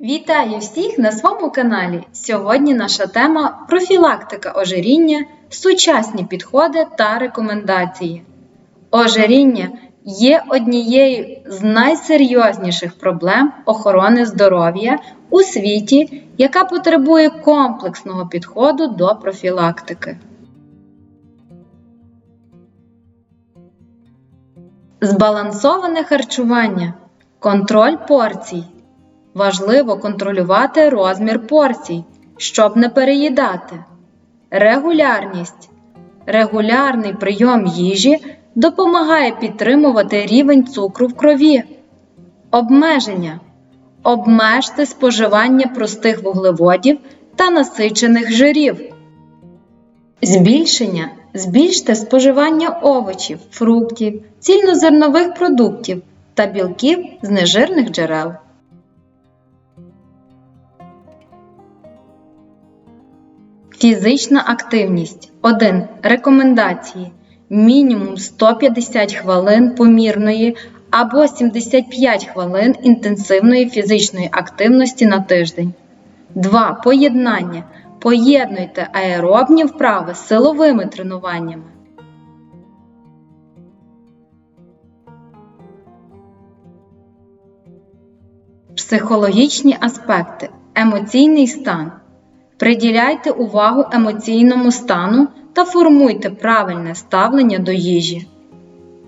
Вітаю всіх на своєму каналі. Сьогодні наша тема профілактика ожиріння, сучасні підходи та рекомендації. Ожиріння є однією з найсерйозніших проблем охорони здоров'я у світі, яка потребує комплексного підходу до профілактики. Збалансоване харчування, контроль порцій. Важливо контролювати розмір порцій, щоб не переїдати. Регулярність. Регулярний прийом їжі допомагає підтримувати рівень цукру в крові. Обмеження. Обмежте споживання простих вуглеводів та насичених жирів. Збільшення. Збільште споживання овочів, фруктів, цільнозернових продуктів та білків з нежирних джерел. Фізична активність 1. Рекомендації. Мінімум 150 хвилин помірної або 75 хвилин інтенсивної фізичної активності на тиждень. 2. Поєднання. Поєднуйте аеробні вправи з силовими тренуваннями. Психологічні аспекти. Емоційний стан. Приділяйте увагу емоційному стану та формуйте правильне ставлення до їжі.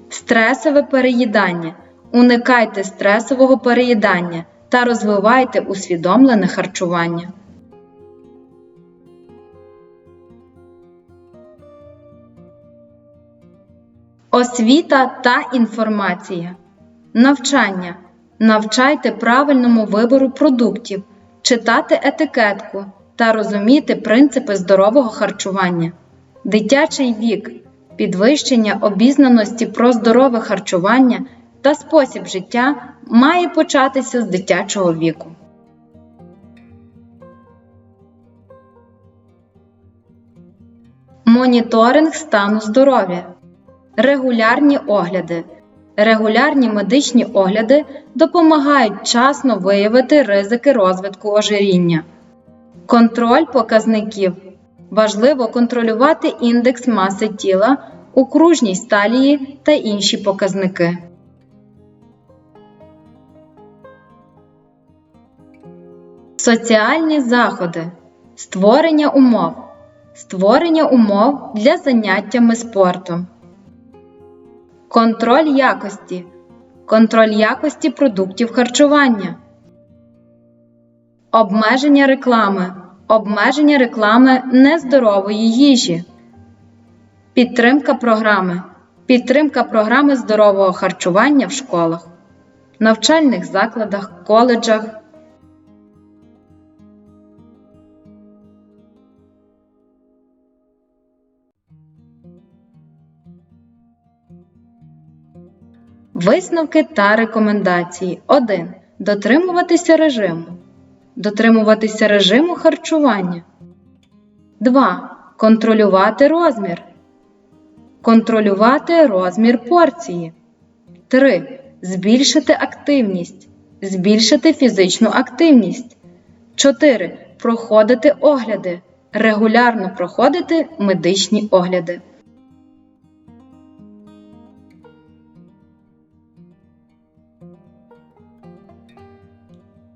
Стресове переїдання. Уникайте стресового переїдання та розвивайте усвідомлене харчування. Освіта та інформація. Навчання. Навчайте правильному вибору продуктів, читати етикетку та розуміти принципи здорового харчування. Дитячий вік. Підвищення обізнаності про здорове харчування та спосіб життя має початися з дитячого віку. Моніторинг стану здоров'я. Регулярні огляди. Регулярні медичні огляди допомагають вчасно виявити ризики розвитку ожиріння. Контроль показників. Важливо контролювати індекс маси тіла, окружність талії та інші показники. Соціальні заходи. Створення умов. Створення умов для заняттями спортом. Контроль якості. Контроль якості продуктів харчування. Обмеження реклами. Обмеження реклами нездорової їжі. Підтримка програми. Підтримка програми здорового харчування в школах, навчальних закладах, коледжах. Висновки та рекомендації. 1. Дотримуватися режиму. Дотримуватися режиму харчування. 2. Контролювати розмір. Контролювати розмір порції. 3. Збільшити активність. Збільшити фізичну активність. 4. Проходити огляди. Регулярно проходити медичні огляди.